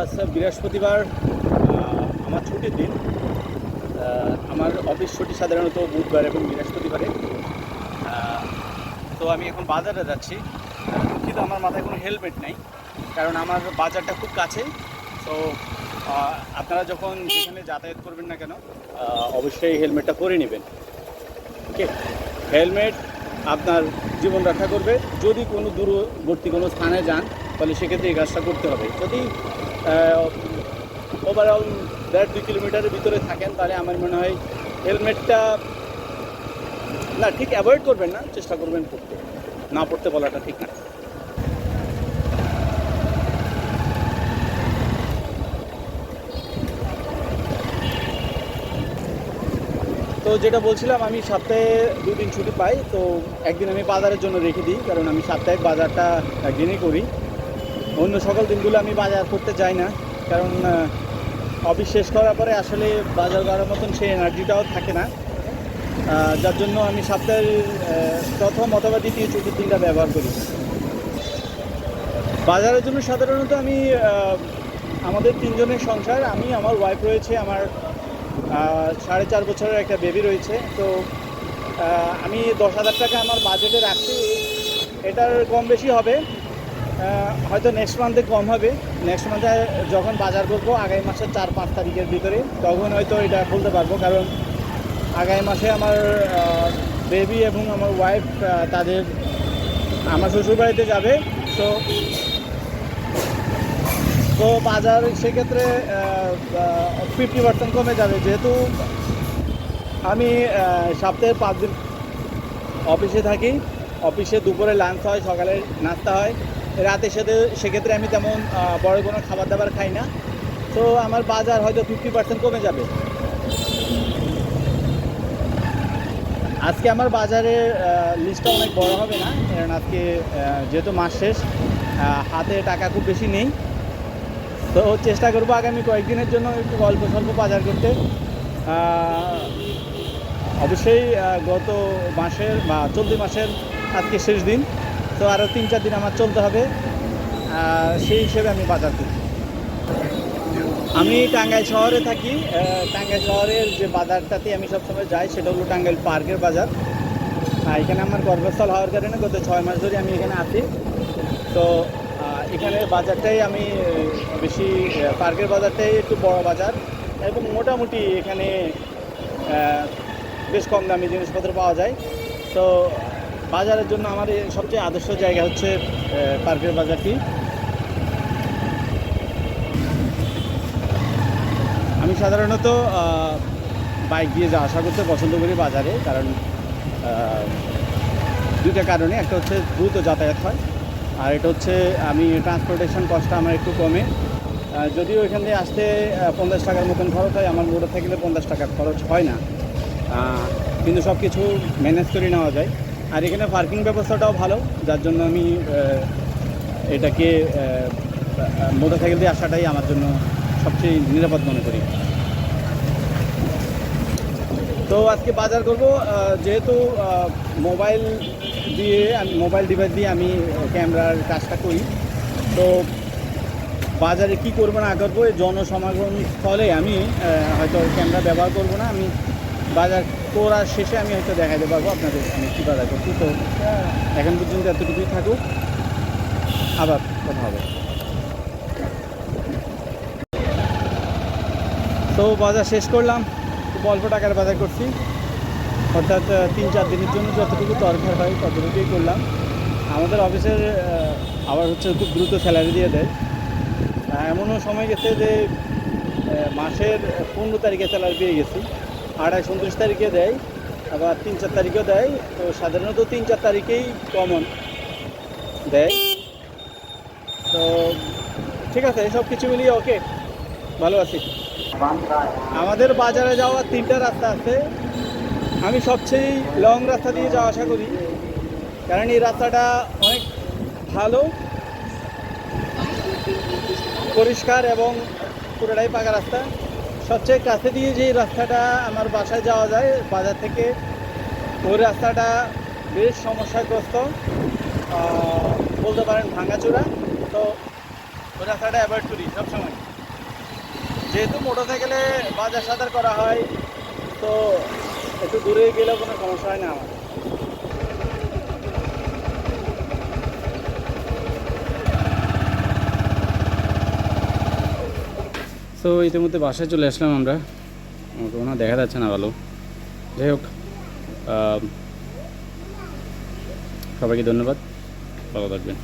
আচ্ছা বৃহস্পতিবার আমার ছুটির দিন। আমার অফিস ছুটি সাধারণত বুধবার এবং বৃহস্পতিবারে। তো আমি এখন বাজারে যাচ্ছি। কিন্তু আমার মাথায় কোনো হেলমেট নেই, কারণ আমার বাজারটা খুব কাছে তো আপনারা যখন যেখানে যাতায়াত করবেন না কেন অবশ্যই হেলমেটটা পরে নেবেন। ওকে হেলমেট আপনার জীবন রক্ষা করবে। যদি কোনো দূরবর্তী কোনো স্থানে যান, তাহলে সেক্ষেত্রে এই কাজটা করতে হবে। যদি ওভারঅল দেড় দুই কিলোমিটারের ভিতরে থাকেন, তাহলে আমার মনে হয় হেলমেটটা না, ঠিক অ্যাভয়েড করবেন না, চেষ্টা করবেন পড়তে। না পড়তে বলাটা ঠিক না। তো যেটা বলছিলাম, আমি সপ্তাহে দুদিন ছুটি পাই, তো একদিন আমি বাজারের জন্য রেখে দিই, কারণ আমি সাপ্তাহিক বাজারটা একদিনই করি। অন্য সকল দিনগুলো আমি বাজার করতে যাই না, কারণ অফিস শেষ করার পরে আসলে বাজার করার মতন সেই এনার্জিটাও থাকে না। যার জন্য আমি সপ্তাহের প্রথম অথবা দ্বিতীয় ছুটির দিনটা ব্যবহার করি। বাজারের জন্য সাধারণত আমি আমাদের তিনজনের সংসার, আমি, আমার ওয়াইফ রয়েছে, আমার সাড়ে চার বছরের একটা বেবি রয়েছে, তো আমি দশ হাজার টাকা আমার বাজেটে রাখছি, এটার কম বেশি হবে। হয়তো নেক্সট মান্থে কম হবে। নেক্সট মান্থে যখন বাজার করব, আগামী মাসের চার, পাঁচ তারিখের ভিতরে, তখন হয়তো এটা বলতে পারব। কারণ আগামী মাসে আমার বেবি এবং আমার ওয়াইফ তাদের, আমার শ্বশুরবাড়িতে যাবে। তো তো বাজার সেক্ষেত্রে ফিফটি পার্সেন্ট কমে যাবে। যেহেতু আমি সপ্তাহে পাঁচ দিন অফিসে থাকি। অফিসে দুপুরে লাঞ্চ হয়, সকালে নাস্তা হয়। রাতে সাথে সেক্ষেত্রে আমি তেমন বড় কোনো খাবার দাবার খাই না। তো আমার বাজার হয়তো ফিফটি পার্সেন্ট কমে যাবে। আজকে আমার বাজারের লিস্টটা অনেক বড় হবে না, কারণ আজকে যেহেতু মাস শেষ হাতে টাকা খুব বেশি নেই। তো চেষ্টা করব আগামী কয়েকদিনের জন্য একটু অল্প স্বল্প বাজার করতে। অবশ্যই গত মাসের বা চলতি মাসের আজকে শেষ দিন। তো আরও তিন চার দিন আমার চলতে হবে। সেই হিসেবে আমি বাজার করি আমি টাঙ্গাইল শহরে থাকি। টাঙ্গাইল শহরের যে বাজারটাতে আমি সবসময় যাই সেটা হলো টাঙ্গাইল পার্কের বাজার। এখানে আমার কর্মস্থল হওয়ার কারণে গত ছয় মাস ধরে আমি এখানে আছি। তো এখানে বাজারটাই আমি বেশি পার্কের বাজারটাই একটু বড় বাজার। এবং মোটামুটি এখানে বেশ কম দামি জিনিসপত্র পাওয়া যায়। তো বাজারের জন্য আমার সবচেয়ে আদর্শ জায়গা হচ্ছে পার্কের বাজারটি। আমি সাধারণত বাইক দিয়ে যাওয়া আসা করতে পছন্দ করি বাজারে, কারণ দুইটা কারণে। একটা হচ্ছে দ্রুত যাতায়াত হয়, আর এটা হচ্ছে আমি ট্রান্সপোর্টেশন কস্টটা আমার একটু কমে। যদিও এখান থেকে আসতে পঞ্চাশ টাকার মতন খরচ হয়, আমার মোটর থাকলে পঞ্চাশ টাকার খরচ হয় না। কিন্তু সব কিছু ম্যানেজ করে নেওয়া যায়। আর এখানে পার্কিং ব্যবস্থাটাও ভালো, যার জন্য আমি এটাকে মোটর সাইকেল দিয়ে আসাটাই আমার জন্য সবচেয়ে নিরাপদ মনে করি। তো আজকে বাজার করব যেহেতু মোবাইল দিয়ে, আমি, মোবাইল ডিভাইস দিয়ে আমি ক্যামেরার কাজটা করি, তো বাজারে কি করব না করব জনসমাগম স্থলে আমি হয়তো ক্যামেরা ব্যবহার করব না, আমি বাজার করার শেষে আমি হয়তো দেখাতে পারব আপনাদের আমি কী বাজার করছি। তো এখন পর্যন্ত এতটুকুই থাকুক। আবার কথা হবে। তো বাজার শেষ করলাম। খুব অল্প টাকার বাজার করছি। অর্থাৎ তিন চার দিনের জন্য যতটুকু দরকার হয় ততটুকুই করলাম। আমাদের অফিসের আবার হচ্ছে খুব দ্রুত স্যালারি দিয়ে দেয়। এমনও সময় গেছে যে মাসের পনেরো তারিখে স্যালারি পেয়ে গেছি। আড়াই উনত্রিশ তারিখে দেয়, আবার তিন চার তারিখেও দেয়, তো সাধারণত তিন চার তারিখেই কমন দেয়। তো ঠিক আছে সব কিছু মিলিয়ে ওকে ভালো আছি। আমাদের বাজারে যাওয়ার তিনটা রাস্তা আছে। আমি সবচেয়ে লং রাস্তা দিয়ে যাওয়া আসা করি, কারণ এই রাস্তাটা অনেক ভালো, পরিষ্কার এবং পুরোটাই পাকা রাস্তা। সবচেয়ে কাছে দিয়ে যে রাস্তাটা আমার বাসায় যাওয়া যায়, বাজার থেকে, ওই রাস্তাটা বেশ সমস্যাগ্রস্ত। বলতে পারেন ভাঙাচোরা। তো ওই রাস্তাটা অ্যাভয়েড করি সবসময়। যেহেতু মোটরসাইকেলে বাজার সাদার করা হয়, তো একটু দূরে গেলেও কোনো সমস্যা হয় না আমার। তো ইতিমধ্যে বাসায় চলে আসলাম আমরা। আমাকে ওনার দেখা যাচ্ছে না ভালো। যাই হোক সবাইকে ধন্যবাদ। ভালো থাকবেন।